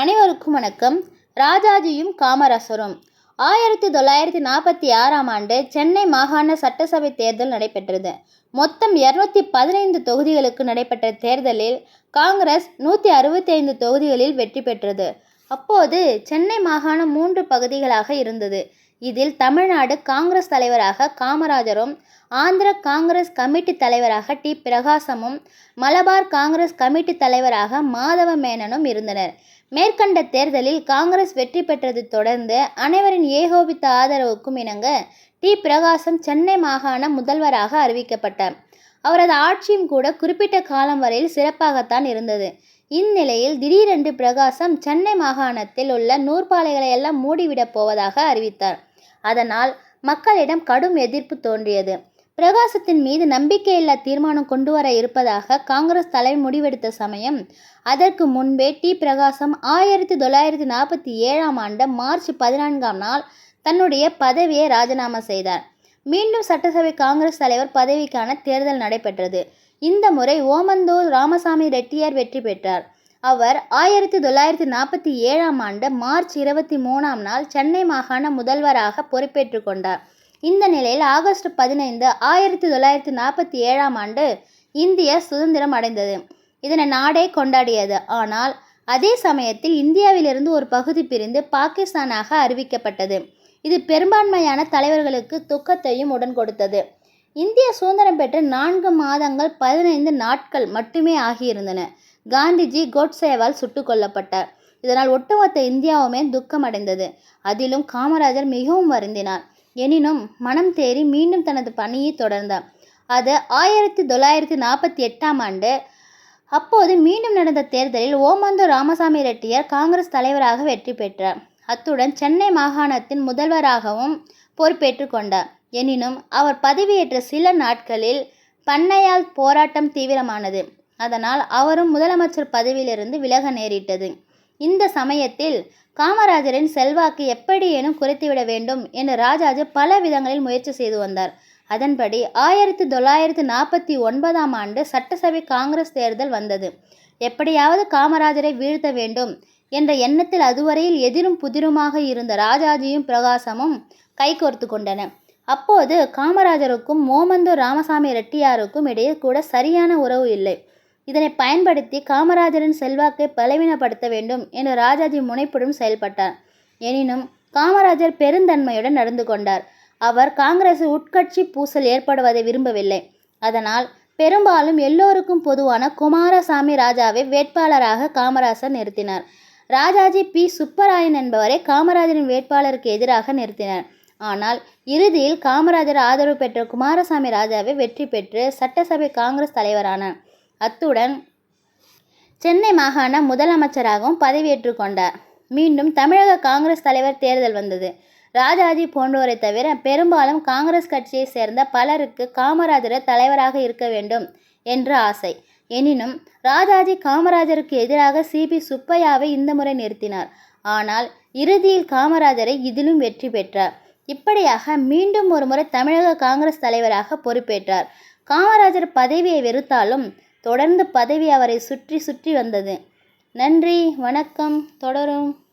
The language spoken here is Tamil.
அனைவருக்கும் வணக்கம். ராஜாஜியும் காமராசரும். ஆயிரத்தி தொள்ளாயிரத்தி நாற்பத்தி ஆறாம் ஆண்டு சென்னை மாகாண சட்டசபை தேர்தல் நடைபெற்றது. மொத்தம் இருநூத்தி பதினைந்து தொகுதிகளுக்கு நடைபெற்ற தேர்தலில் காங்கிரஸ் நூற்றி அறுபத்தி ஐந்து தொகுதிகளில் வெற்றி பெற்றது. அப்போது சென்னை மாகாணம் மூன்று பகுதிகளாக இருந்தது. இதில் தமிழ்நாடு காங்கிரஸ் தலைவராக காமராஜரும் ஆந்திர காங்கிரஸ் கமிட்டி தலைவராக டி. பிரகாசமும் மலபார் காங்கிரஸ் கமிட்டி தலைவராக மாதவ மேனனும் இருந்தனர். மேற்கண்ட தேர்தலில் காங்கிரஸ் வெற்றி பெற்றது தொடர்ந்து அனைவரின் ஏகோபித்த ஆதரவுக்கும் இணங்க டி. பிரகாசம் சென்னை மாகாண முதல்வராக அறிவிக்கப்பட்டார். அவரது ஆட்சியும் கூட குறிப்பிட்ட காலம் வரையில் சிறப்பாகத்தான் இருந்தது. இந்நிலையில் திடீரென்று பிரகாசம் சென்னை மாகாணத்தில் உள்ள நூற்பாலைகளை எல்லாம் மூடிவிடப் போவதாக அறிவித்தார். அதனால் மக்களிடம் கடும் எதிர்ப்பு தோன்றியது. பிரகாசத்தின் மீது நம்பிக்கையில்லா தீர்மானம் கொண்டு வர இருப்பதாக காங்கிரஸ் தலைமை முடிவெடுத்த சமயம் அதற்கு முன்பே டி. பிரகாசம் ஆயிரத்தி தொள்ளாயிரத்தி நாற்பத்தி ஏழாம் ஆண்டு மார்ச் பதினான்காம் நாள் தன்னுடைய பதவியை ராஜினாமா செய்தார். மீண்டும் சட்டசபை காங்கிரஸ் தலைவர் பதவிக்கான தேர்தல் நடைபெற்றது. இந்த முறை ஓமந்தூர் ராமசாமி ரெட்டியார் வெற்றி பெற்றார். அவர் ஆயிரத்தி தொள்ளாயிரத்தி நாற்பத்தி ஏழாம் ஆண்டு மார்ச் இருபத்தி மூணாம் நாள் சென்னை மாகாண முதல்வராக பொறுப்பேற்று கொண்டார். இந்த நிலையில் ஆகஸ்ட் பதினைந்து ஆயிரத்தி தொள்ளாயிரத்தி நாற்பத்தி ஏழாம் ஆண்டு இந்திய சுதந்திரம் அடைந்தது. இதனை நாடே கொண்டாடியது. ஆனால் அதே சமயத்தில் இந்தியாவிலிருந்து ஒரு பகுதி பிரிந்து பாகிஸ்தானாக அறிவிக்கப்பட்டது. இது பெரும்பான்மையான தலைவர்களுக்கு துக்கத்தையும் உடன் கொடுத்தது. இந்திய சுதந்திரம் பெற்று நான்கு மாதங்கள் பதினைந்து நாட்கள் மட்டுமே ஆகியிருந்தன. காந்திஜி கோட்சேவால் சுட்டுக் கொல்லப்பட்டார். இதனால் ஒட்டுமொத்த இந்தியாவுமே துக்கமடைந்தது. அதிலும் காமராஜர் மிகவும் வருந்தினார். எனினும் மனம் தேறி மீண்டும் தனது பணியை தொடர்ந்தார். அது ஆயிரத்தி தொள்ளாயிரத்தி நாற்பத்தி எட்டாம் ஆண்டு. அப்போது மீண்டும் நடந்த தேர்தலில் ஓமந்து ராமசாமி ரெட்டியார் காங்கிரஸ் தலைவராக வெற்றி பெற்றார். அத்துடன் சென்னை மாகாணத்தின் முதல்வராகவும் பொறுப்பேற்று கொண்டார். எனினும் அவர் பதவியேற்ற சில நாட்களில் பண்ணையால் போராட்டம் தீவிரமானது. அதனால் அவரும் முதலமைச்சர் பதவியிலிருந்து விலக நேரிட்டது. இந்த சமயத்தில் காமராஜரின் செல்வாக்கு எப்படியேனும் குறைத்துவிட வேண்டும் என்று ராஜாஜி பல விதங்களில் முயற்சி செய்து வந்தார். அதன்படி ஆயிரத்தி தொள்ளாயிரத்தி நாற்பத்தி ஒன்பதாம் ஆண்டு சட்டசபை காங்கிரஸ் தேர்தல் வந்தது. எப்படியாவது காமராஜரை வீழ்த்த வேண்டும் என்ற எண்ணத்தில் அதுவரையில் எதிரும் புதிருமாக இருந்த ராஜாஜியும் பிரகாசமும் கைகோர்த்து கொண்டன. அப்போது காமராஜருக்கும் மோமந்தூர் ராமசாமி ரெட்டியாருக்கும் இடையே கூட சரியான உறவு இல்லை. இதனை பயன்படுத்தி காமராஜரின் செல்வாக்கை பலவீனப்படுத்த வேண்டும் என்று ராஜாஜி முனைப்புடன் செயல்பட்டார். எனினும் காமராஜர் பெருந்தன்மையுடன் நடந்து கொண்டார். அவர் காங்கிரஸ் உட்கட்சி பூசல் ஏற்படுவதை விரும்பவில்லை. அதனால் பெரும்பாலும் எல்லோருக்கும் பொதுவான குமாரசாமி ராஜாவை வேட்பாளராக காமராஜர் நிறுத்தினார். ராஜாஜி பி. சுப்பராயன் என்பவரை காமராஜரின் வேட்பாளருக்கு எதிராக நிறுத்தினார். ஆனால் இறுதியில் காமராஜர் ஆதரவு பெற்ற குமாரசாமி ராஜாவை வெற்றி பெற்று சட்டசபை காங்கிரஸ் தலைவரானார். அத்துடன் சென்னை மாகாண முதலமைச்சராகவும் பதவியேற்று கொண்டார். மீண்டும் தமிழக காங்கிரஸ் தலைவர் தேர்தல் வந்தது. ராஜாஜி போன்றோரை தவிர பெரும்பாலும் காங்கிரஸ் கட்சியை சேர்ந்த பலருக்கு காமராஜரை தலைவராக இருக்க வேண்டும் என்று ஆசை. எனினும் ராஜாஜி காமராஜருக்கு எதிராக சிபி சுப்பையாவை இந்த முறை நிறுத்தினார். ஆனால் இறுதியில் காமராஜரை இதிலும் வெற்றி பெற்றார். இப்படியாக மீண்டும் ஒருமுறை தமிழக காங்கிரஸ் தலைவராக பொறுப்பேற்றார். காமராஜர் பதவியை வெறுத்தாலும் தொடர்ந்து பதவி அவரை சுற்றி சுற்றி வந்தது. நன்றி வணக்கம் தொடரும்.